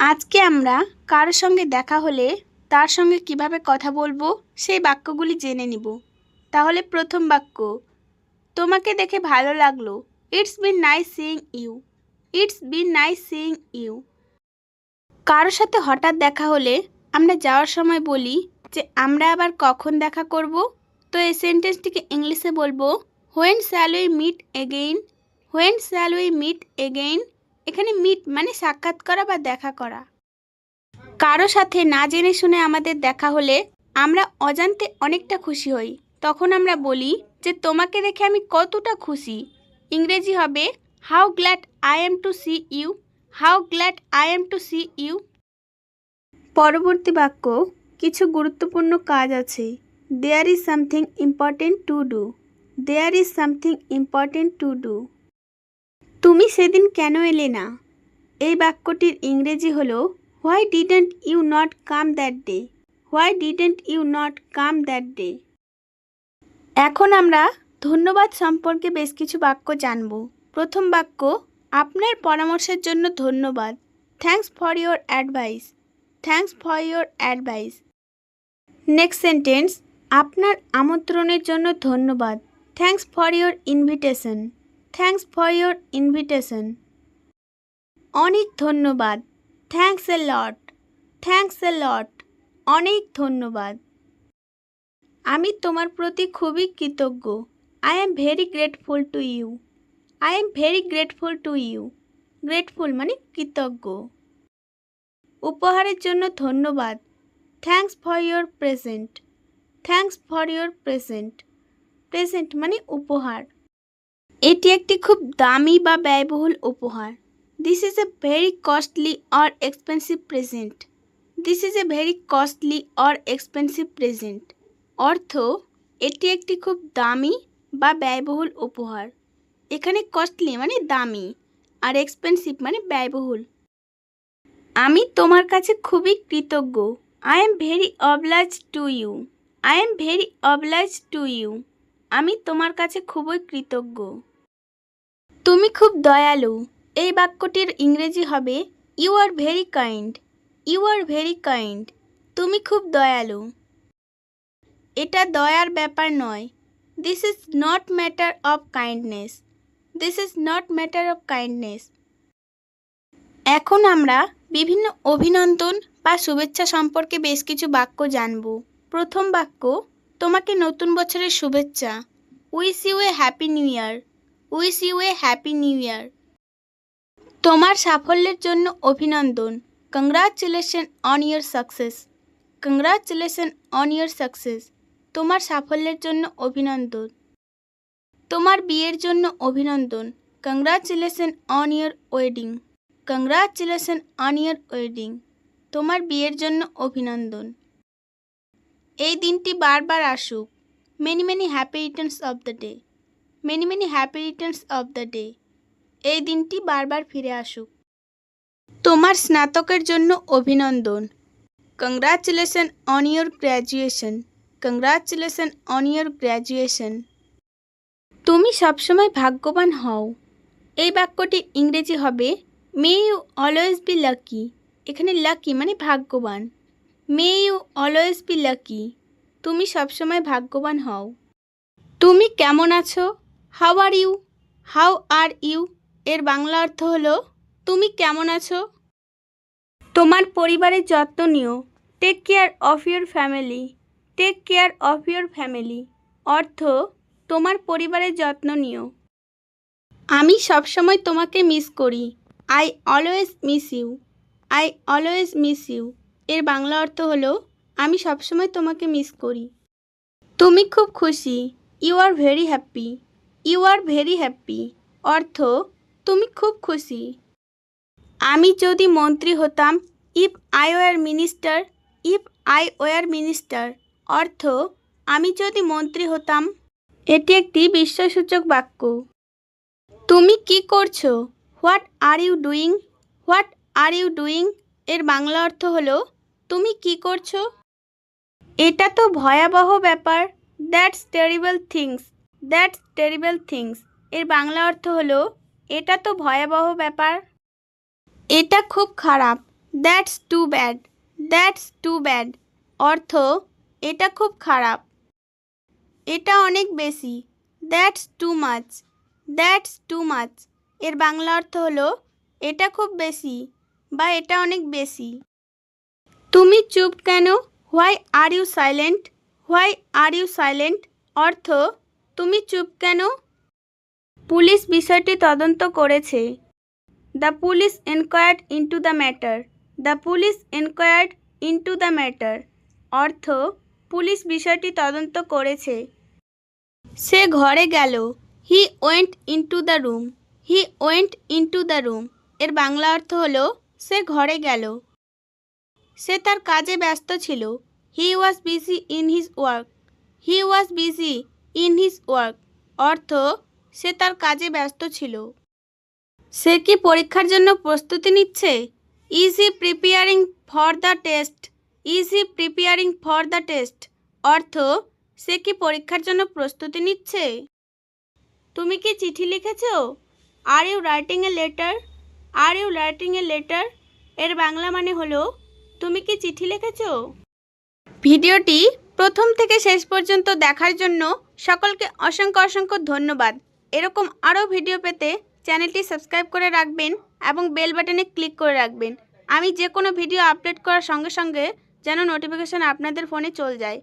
আজকে আমরা কারোর সঙ্গে দেখা হলে তার সঙ্গে কীভাবে কথা বলব সেই বাক্যগুলি জেনে নিব। তাহলে প্রথম বাক্য, তোমাকে দেখে ভালো লাগল। It's been nice seeing you. It's been nice seeing you. কারোর সাথে হঠাৎ দেখা হলে আমরা যাওয়ার সময় বলি যে, আমরা আবার কখন দেখা করব? তো এই সেন্টেন্সটিকে ইংলিশে বলব when shall we meet again when shall we meet again এখানে মিট মানে সাক্ষাৎ করা বা দেখা করা। কারও সাথে না জেনে শুনে আমাদের দেখা হলে আমরা অজান্তে অনেকটা খুশি হই। তখন আমরা বলি যে, তোমাকে দেখে আমি কতটা খুশি। ইংরেজি হবে how glad I am to see you how glad I am to see you পরবর্তী বাক্য, কিছু গুরুত্বপূর্ণ কাজ আছে। There is something important to do there is something important to do তুমি সেদিন কেন এলে না? এই বাক্যটির ইংরেজি হলো why didn't you not come that day why didn't you not come that day এখন আমরা ধন্যবাদ সম্পর্কে বেশ কিছু বাক্য জানব। প্রথম বাক্য, আপনার পরামর্শের জন্য ধন্যবাদ। Thanks for your advice thanks for your advice next sentence আপনার আমন্ত্রণের জন্য ধন্যবাদ। Thanks for your invitation thanks for your invitation অনেক ধন্যবাদ। Thanks a lot thanks a lot অনেক ধন্যবাদ। আমি তোমার প্রতি খুবই কৃতজ্ঞ। I am very grateful to you I am very grateful to you grateful মানে কৃতজ্ঞ। উপহারের জন্য ধন্যবাদ। Thanks for your present thanks for your present present মানে উপহার। এটি একটি খুব দামি বা ব্যয়বহুল উপহার। This is a very costly or expensive present this is a very costly or expensive present অর্থ, এটি একটি খুব দামি বা ব্যয়বহুল উপহার। এখানে কস্টলি মানে দামি আর এক্সপেন্সিভ মানে ব্যয়বহুল। আমি তোমার কাছে খুবই কৃতজ্ঞ। I am very oblige to you I am very oblige to you আমি তোমার কাছে খুবই কৃতজ্ঞ। তুমি খুব দয়ালু। এই বাক্যটির ইংরেজি হবে you are very kind you are very kind তুমি খুব দয়ালু। এটা দয়ার ব্যাপার নয়। This is not matter of kindness this is not matter of kindness এখন আমরা বিভিন্ন অভিনন্দন বা শুভেচ্ছা সম্পর্কে বেশ কিছু বাক্য জানব। প্রথম বাক্য, তোমাকে নতুন বছরের শুভেচ্ছা। Wish you a happy new year wish you a happy new year. তোমার সাফল্যের জন্য অভিনন্দন। Congratulation on your success. Congratulation on your success. তোমার সাফল্যের জন্য অভিনন্দন। তোমার বিয়ের জন্য অভিনন্দন। Congratulation on your wedding. Congratulation on your wedding. তোমার বিয়ের জন্য অভিনন্দন। এই দিনটি বারবার আসুক। Many many happy returns of the day many many happy returns of the day এই দিনটি বারবার ফিরে আসুক। তোমার স্নাতকের জন্য অভিনন্দন। Congratulation on your graduation congratulation on your graduation তুমি সবসময় ভাগ্যবান হও। এই বাক্যটি ইংরেজি হবে may you always be lucky এখানে লাকি মানে ভাগ্যবান। May you always be lucky তুমি সবসময় ভাগ্যবান হও। তুমি কেমন আছো? How are you how are you এর বাংলা অর্থ হলো, তুমি কেমন আছো? তোমার পরিবারের যত্ন নিও। Take care of your family take care of your family অর্থ, তোমার পরিবারের যত্ন নিও। আমি সবসময় তোমাকে মিস করি। I always miss you I always miss you এর বাংলা অর্থ হলো, আমি সবসময় তোমাকে মিস করি। তুমি খুব খুশি। You are very happy you are very happy অর্থ, তুমি খুব খুশি। আমি যদি মন্ত্রী হতাম if I were minister if I were minister অর্থ, আমি যদি মন্ত্রী হতাম, এটি একটি বিশ্বসূচক বাক্য। তুমি কি করছ? What are you doing what are you doing এর বাংলা অর্থ হলো, তুমি কি করছ? এটা তো ভয়াবহ ব্যাপার। That's terrible things that's terrible things. এর বাংলা অর্থ হলো, এটা তো ভয়াবহ ব্যাপার। এটা খুব খারাপ। That's too bad that's too bad অর্থ, এটা খুব খারাপ। এটা অনেক বেশি। That's too much that's too much এর বাংলা অর্থ হলো, এটা খুব বেশি বা এটা অনেক বেশি। তুমি চুপ কেন? Why are you silent why are you silent অর্থ তুমি চুপ কেন? পুলিশ বিষয়টি তদন্ত করেছে। The police enquired into the matter the police enquired into the matter অর্থ, পুলিশ বিষয়টি তদন্ত করেছে। সে ঘরে গেল। He went into the room he went into the room এর বাংলা অর্থ হলো, সে ঘরে গেল। সে তার কাজে ব্যস্ত ছিল। He was busy in his work he was busy in his work. অর্থ, সে তার কাজে ব্যস্ত ছিল। সে কি পরীক্ষার জন্য প্রস্তুতি নিচ্ছে? Is he preparing for the test is he preparing for the test অর্থ, সে কি পরীক্ষার জন্য প্রস্তুতি নিচ্ছে? তুমি কি চিঠি লিখেছ? Are you writing a letter are you writing a letter এর বাংলা মানে হলো, তুমি কি চিঠি লিখেছ? ভিডিওটি প্রথম থেকে শেষ পর্যন্ত দেখার জন্য সকলকে অসংখ্য অসংখ্য ধন্যবাদ। এরকম আরও ভিডিও পেতে চ্যানেলটি সাবস্ক্রাইব করে রাখবেন এবং বেল বাটনে ক্লিক করে রাখবেন। আমি যে কোনো ভিডিও আপলোড করার সঙ্গে সঙ্গে যেন নোটিফিকেশান আপনাদের ফোনে চলে যায়।